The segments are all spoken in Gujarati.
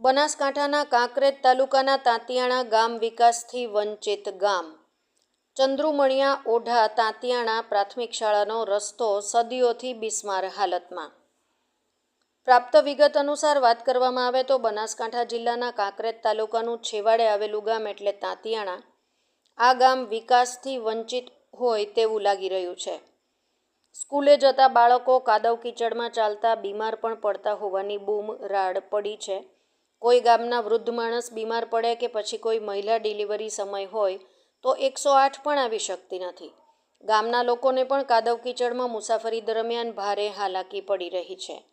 બનાસકાંઠાના કાંકરેજ તાલુકાના તાંતિયાણા ગામ વિકાસથી વંચિત ગામ. ચંદ્રુમણિયા ઓઢા તાંતિયાણા પ્રાથમિક શાળાનો રસ્તો સદીઓથી બિસ્માર હાલતમાં. પ્રાપ્ત વિગત અનુસાર વાત કરવામાં આવે તો બનાસકાંઠા જિલ્લાના કાંકરેજ તાલુકાનું છેવાડે આવેલું ગામ એટલે તાંતિયાણા. આ ગામ વિકાસથી વંચિત હોય તેવું લાગી રહ્યું છે. સ્કૂલે જતા બાળકો કાદવ કીચડમાં ચાલતા બીમાર પણ પડતા હોવાની બૂમ રાડ પડી છે. કોઈ ગામના વૃદ્ધ માણસ બીમાર પડે કે પછી કોઈ મહિલા ડિલિવરી સમય હોય, તો એકસો આઠ પણ આવી શકતી નથી. ગામના લોકોને પણ કાદવ કીચડમાં મુસાફરી દરમિયાન ભારે હાલાકી પડી રહી છે.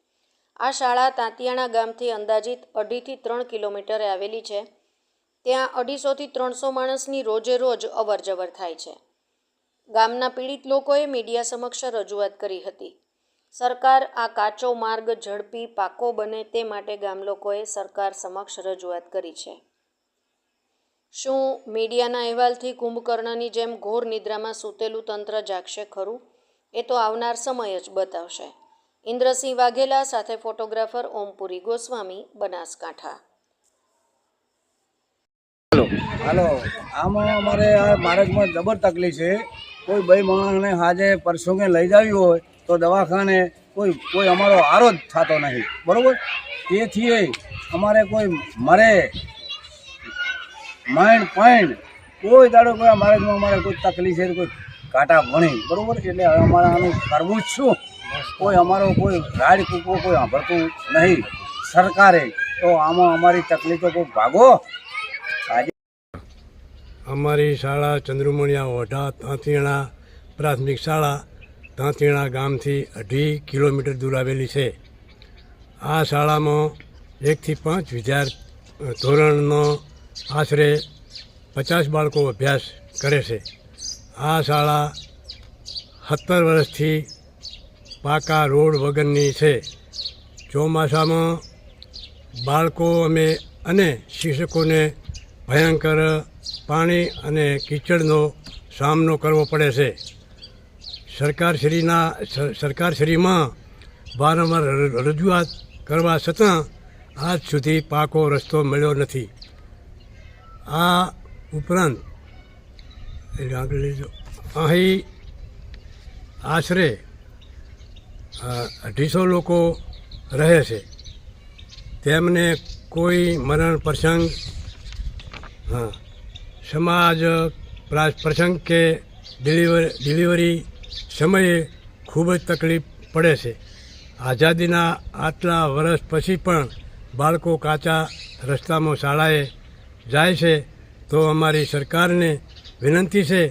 આ શાળા તાંતિયાણા ગામથી અંદાજિત અઢીથી ત્રણ કિલોમીટરે આવેલી છે. ત્યાં અઢીસોથી ત્રણસો માણસની રોજે રોજ અવર જવર થાય છે. ગામના પીડિત લોકોએ મીડિયા સમક્ષ રજૂઆત કરી હતી. સરકાર આ કાચો માર્ગ ઝડપી પાકો બને તે માટે ગામલોકોએ સરકાર સમક્ષ રજૂઆત કરી છે. શું મીડિયાના અહેવાલથી કુંભકર્ણની જેમ ઘોર નિદ્રામાં સૂતેલું તંત્ર જાગશે ખરું? એ તો આવનાર સમય જ બતાવશે. ઇન્દ્રસિંહ વાઘેલા સાથે ફોટોગ્રાફર ઓમપુરી ગોસ્વામી બનાસકાંઠા. હાલો. આમાં અમારે આ માર્ગમાં જબર તકલીફ છે. કોઈ બે માણસને આજે પરસોંગે લઈ જાવી હોય. તો દવાખાને કોઈ કોઈ અમારો આરો જ થતો નહીં. બરાબર? તેથી અમારે કોઈ મરે. માઇન્ડ પાઇન્ડ કોઈ દાડો કોઈ અમારે અમારે કોઈ તકલીફ છે, કોઈ કાંટા ભણી. બરાબર? એટલે હવે અમારે આનું કરવું જ શું? કોઈ અમારો કોઈ રાડ કૂકવો કોઈ સાંભળતું નહીં. સરકારે, તો આમાં અમારી તકલીફો કોઈ ભાગો? અમારી શાળા ચંદ્રુમણિયા ઓઢા તાંતીણા પ્રાથમિક શાળા તાંતિયાણા ગામથી અઢી કિલોમીટર દૂર આવેલી છે. આ શાળામાં એકથી પાંચ વિદ્યાર્થી ધોરણનો આશરે પચાસ બાળકો અભ્યાસ કરે છે. આ શાળા સત્તર વર્ષથી પાકા રોડ વગરની છે. ચોમાસામાં બાળકો અમે અને શિક્ષકોને ભયંકર પાણી અને કીચડનો સામનો કરવો પડે છે. સરકારશ્રીના સરકારશ્રીમાં વારંવાર રજૂઆત કરવા છતાં આજ સુધી પાકો રસ્તો મળ્યો નથી. આ ઉપરાંત, એટલે આગળ લેજો. અહીં આશરે અઢીસો લોકો રહે છે. તેમને કોઈ મરણ પ્રસંગ, હા, સમાજ પ્રા- પ્રસંગ કે ડિલિવરી ડિલિવરી સમયે ખૂબ જ તકલીફ પડે છે. આઝાદીના આટલા વર્ષ પછી પણ બાળકો કાચા રસ્તામાં શાળાએ જાય છે તો અમારી સરકારને વિનંતી છે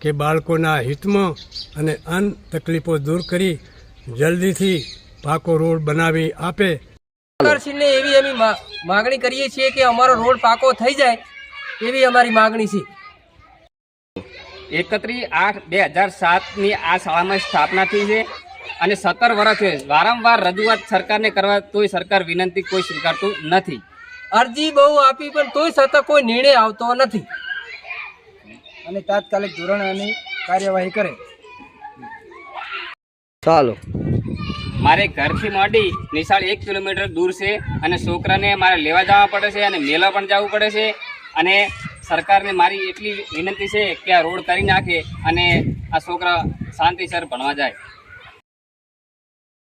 કે બાળકોના હિતમાં અને અન તકલીફો દૂર કરી જલ્દીથી પાકો રોડ બનાવી આપે. સરકારશ્રીને એવી અમે માગણી કરીએ છીએ કે અમારો રોડ પાકો થઈ જાય એવી અમારી માગણી છે. એકત્રીસ આઠ બે હજાર સાતની આ શાળામાં સ્થાપના થઈ છે અને સત્તર વર્ષ વારંવાર રજૂઆત સરકારને કરવા તોય સરકાર વિનંતી કોઈ સ્વીકારતું નથી. અરજી બહુ આપી પણ તોય સતત કોઈ નિર્ણય આવતો નથી. અને તાત્કાલિક ધોરણે આની કાર્યવાહી કરે. ચાલો. મારે ઘરથી મોડી નિશાળ એક કિલોમીટર દૂર છે અને છોકરાને મારે લેવા જવા પડે છે અને મેળા પણ જવું પડે છે અને સરકારને મારી એટલી વિનંતી છે કે આ રોડ કરી નાખે અને આ છોકરા શાંતિસર ભણવા જાય.